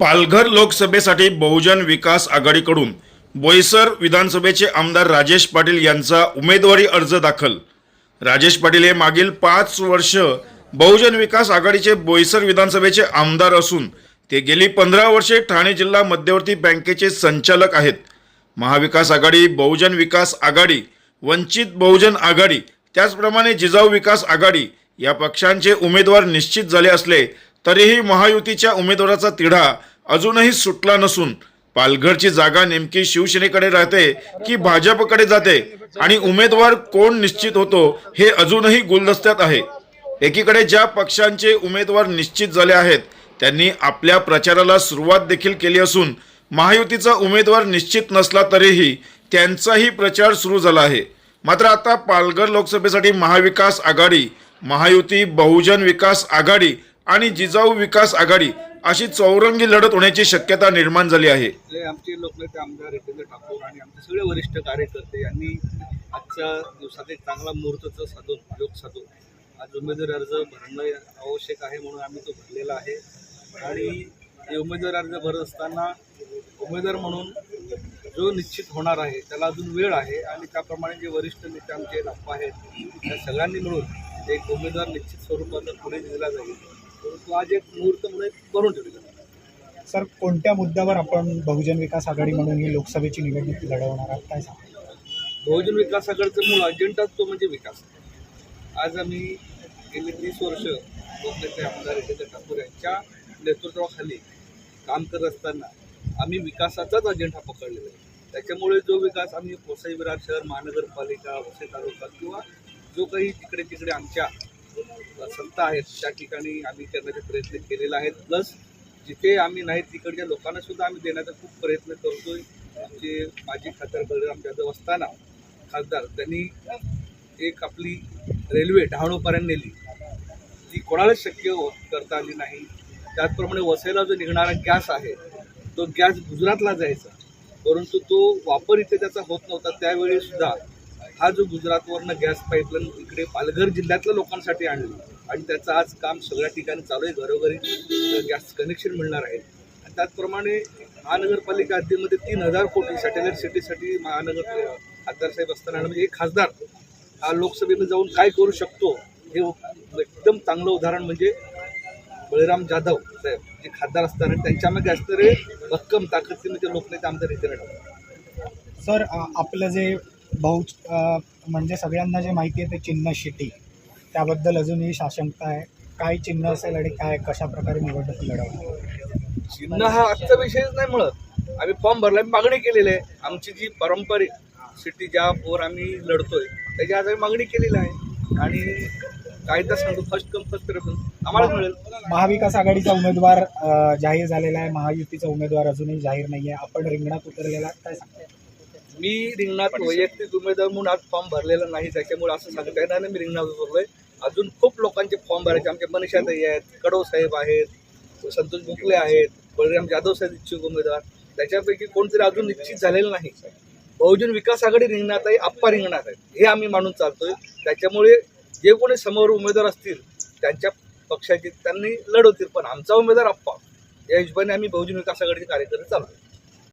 पालघर लोकसभेसाठी बहुजन विकास आघाडीकडून बोईसर विधानसभेचे आमदार राजेश पाटील यांचा उमेदवारी अर्ज दाखल. राजेश पाटील हे मागील पाच वर्ष बहुजन विकास आघाडीचे बोईसर विधानसभेचे आमदार असून ते गेली पंधरा वर्षे ठाणे जिल्हा मध्यवर्ती बँकेचे संचालक आहेत. महाविकास आघाडी बहुजन विकास आघाडी वंचित बहुजन आघाडी त्याचप्रमाणे जिजाऊ विकास आघाडी या पक्षांचे उमेदवार निश्चित झाले असले तरीही महायुतीच्या उमेदवाराचा तिढा अजूनही सुटला नसून पालघरची जागा नेमकी शिवसेनेकडे राहते की भाजपकडे जाते आणि उमेदवार कोण निश्चित होतो हे अजूनही गुलदस्त्यात आहे. एकीकडे ज्या पक्षांचे उमेदवार निश्चित झाले आहेत त्यांनी आपल्या प्रचाराला सुरुवात देखील केली असून महायुतीचा उमेदवार निश्चित नसला तरीही त्यांचाही प्रचार सुरू झाला आहे. मात्र आता पालघर लोकसभेसाठी महाविकास आघाडी महायुती बहुजन विकास आघाडी आणि जिजाऊ विकास आघाडी अशी चौरंगी लढत होण्याची शक्यता निर्माण झाली आहे. आमचे लोकनेते आमदार रितेंद्र ठाकूर आणि आमचे सगळे वरिष्ठ कार्यकर्ते यांनी आजच्या दिवसात एक चांगला मुहूर्ताचं साधून योग साधून आज उमेदवारी अर्ज भरणं आवश्यक आहे म्हणून आम्ही तो भरलेला आहे. आणि उमेदवार उमेदवारी अर्ज भरत असताना उमेदवार म्हणून जो निश्चित होणार आहे त्याला अजून वेळ आहे आणि त्याप्रमाणे जे वरिष्ठ नेते आमचे लाप्पा आहेत त्या सगळ्यांनी मिळून एक उमेदवार निश्चित स्वरूपाचा पुढे दिला जाईल. परंतु आज एक मुहूर्त म्हणून करून ठेवलेला सर कोणत्या मुद्द्यावर आपण बहुजन विकास आघाडी म्हणून ही लोकसभेची निवडणूक लढवणार आहात? काय सांगा बहुजन विकास आघाडीचा मूळ अजेंडा तो म्हणजे विकास. आज आम्ही गेली तीस वर्ष लोकनेते आमदार रितेंद्र ठाकूर यांच्या नेतृत्वाखाली काम करत असताना आम्ही विकासाचाच अजेंडा पकडलेला आहे. त्याच्यामुळे जो विकास आम्ही वसई विरार शहर महानगरपालिका वसई तालुका किंवा जो काही तिकडे तिकडे आमच्या सत्ता आहेत त्या ठिकाणी आम्ही करण्याचे प्रयत्न केलेला आहेत. प्लस जिथे आम्ही नाही तिकडच्या लोकांना सुद्धा आम्ही देण्याचा खूप प्रयत्न करतोय. आमचे माजी खासदार बलराम जाधव असताना खासदार त्यांनी एक आपली रेल्वे डहाणूपर्यंत नेली. ती कोणालाच शक्य करता आली नाही. त्याचप्रमाणे वसईला जो निघणारा गॅस आहे तो गॅस गुजरातला जायचा. परंतु तो वापर इथे त्याचा होत नव्हता. त्यावेळी सुद्धा हा जो गुजरातवरनं गॅस पाईपलाईन इकडे पालघर जिल्ह्यातल्या लोकांसाठी आणली. आणि त्याचं आज काम सगळ्या ठिकाणी चालू आहे. घरोघरी गॅस कनेक्शन मिळणार आहे. आणि त्याचप्रमाणे महानगरपालिका हद्दीमध्ये तीन हजार कोटी सॅटेलाईट सिटीसाठी महानगर खासदारसाहेब असताना म्हणजे एक खासदार हा लोकसभेनं जाऊन काय करू शकतो हे एकदम चांगलं उदाहरण म्हणजे बळीराम जाधव साहेब जे खासदार असताना त्यांच्यामध्ये असणारे भक्कम ताकदीने ते लोकनेते आमदार इथे सर आपलं जे बहु अ, म्हणजे सगळ्यांना जे माहिती आहे ते चिन्ह शिटी. त्याबद्दल अजूनही साशंकता आहे. काय चिन्ह असेल आणि काय कशा प्रकारे निवडणूक लढवणार? चिन्ह हा आजचा विषयच नाही मिळत आम्ही फॉर्म भरला आम्ही मागणी केलेली आहे. आमची जी पारंपरिक सिटी ज्या वर आम्ही लढतोय त्याची आज आम्ही मागणी केलेली आहे. आणि कायदा सांगतो फर्स्ट कम फर्स्ट आम्हाला मिळेल. महाविकास आघाडीचा उमेदवार जाहीर झालेला आहे. महायुतीचा उमेदवार अजूनही जाहीर नाही आहे आपण रिंगणात उतरलेला काय सांगता मी रिंगणात वैयक्तिक उमेदवार म्हणून आज फॉर्म भरलेला नाही त्याच्यामुळे असं सांगता येणार नाही. मी रिंगणात उतरलोय. अजून खूप लोकांचे फॉर्म भरायचे. आमचे मनीषाताई आहेत कडव साहेब आहेत संतोष भोकले आहेत बळीराम जाधव साहेब इच्छुक उमेदवार. त्याच्यापैकी कोणतरी अजून निश्चित झालेलं नाही. बहुजन विकास आघाडी रिंगणात आहे आप्पा रिंगणात आहे हे आम्ही मानून चालतोय. त्याच्यामुळे जे कोणी समोर उमेदवार असतील त्यांच्या पक्षाचे त्यांनी लढवतील. पण आमचा उमेदवार आप्पा. या हिशोबाने आम्ही बहुजन विकास आघाडीचे कार्यकर्ते चालू